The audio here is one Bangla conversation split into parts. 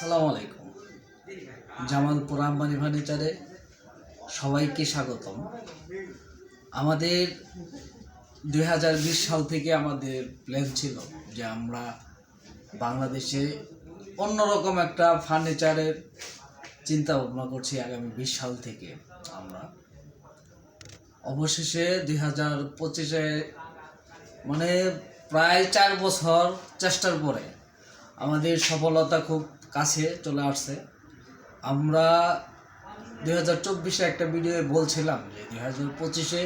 সালাম আলাইকুম। জামালপুর আম্বানি ফার্নিচারে সবাইকে স্বাগতম। আমাদের দুই হাজার বিশ সাল থেকে আমাদের প্ল্যান ছিল যে আমরা বাংলাদেশে অন্যরকম একটা ফার্নিচারের চিন্তা ভাবনা করছি আগামী বিশ সাল থেকে আমরা। অবশেষে দুই হাজার পঁচিশে মানে প্রায় চার বছর চেষ্টার পরে আমাদের সফলতা খুব কাছে চলে আসছে। আমরা দুই হাজার চব্বিশে একটা ভিডিওয়ে বলছিলাম যে দুই হাজার পঁচিশে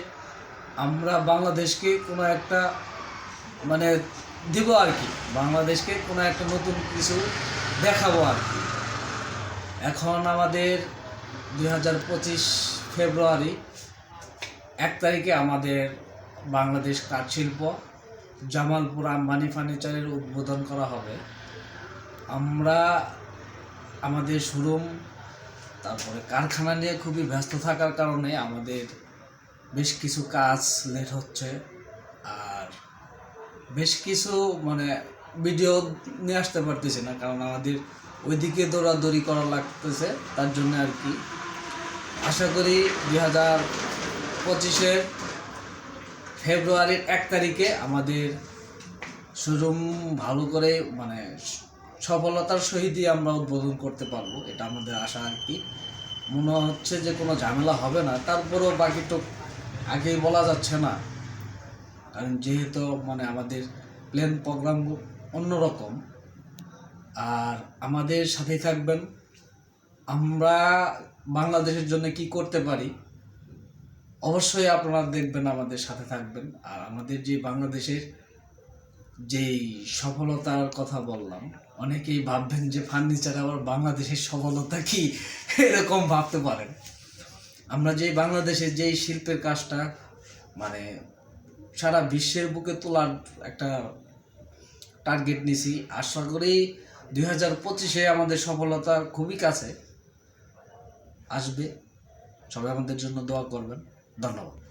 আমরা বাংলাদেশকে কোনো একটা মানে দিব আর কি, বাংলাদেশকে কোনো একটা নতুন কিছু দেখাবো আর কি। এখন আমাদের দুই হাজার পঁচিশ ফেব্রুয়ারি, এক তারিখে আমাদের বাংলাদেশ কাঠশিল্প জামালপুর আম্বানি ফার্নিচারের উদ্বোধন করা হবে। আমরা আমাদের শোরুম, তারপরে কারখানা নিয়ে খুবই ব্যস্ত থাকার কারণে আমাদের বেশ কিছু কাজ লেট হচ্ছে। আর বেশ কিছু মানে ভিডিও নিয়ে আসতে পারতেছি না, কারণ আমাদের ওইদিকে দৌড়াদৌড়ি করা লাগতেছে, তার জন্য আর কি। আশা করি দুই হাজার পঁচিশের ফেব্রুয়ারির এক তারিখে আমাদের শোরুম ভালো করে মানে সফলতার সহিতই আমরা উদ্বোধন করতে পারব, এটা আমাদের আশা আর কি। মনে হচ্ছে যে কোনো ঝামেলা হবে না, তারপরেও বাকি তো আগেই বলা যাচ্ছে না। কারণ যেহেতু মানে আমাদের প্ল্যান প্রোগ্রাম অন্যরকম, আর আমাদের সাথে থাকবেন, আমরা বাংলাদেশের জন্য কি করতে পারি, অবশ্যই আপনারা দেখবেন আমাদের সাথে থাকবেন। আর আমাদের যে বাংলাদেশের যেই সফলতার কথা বললাম অনেকেই ভাববেন যে ফার্নিচার আবার বাংলাদেশের সফলতা কি? এরকম ভাবতে পারেন। আমরা যে বাংলাদেশের যেই শিল্পের কাজটা মানে সারা বিশ্বের বুকে তোলার একটা টার্গেট নিছি আশা করি দুই হাজার পঁচিশে আমাদের সফলতা খুবই কাছে আসবে। সবাই আমাদের জন্য দোয়া করবেন। ধন্যবাদ।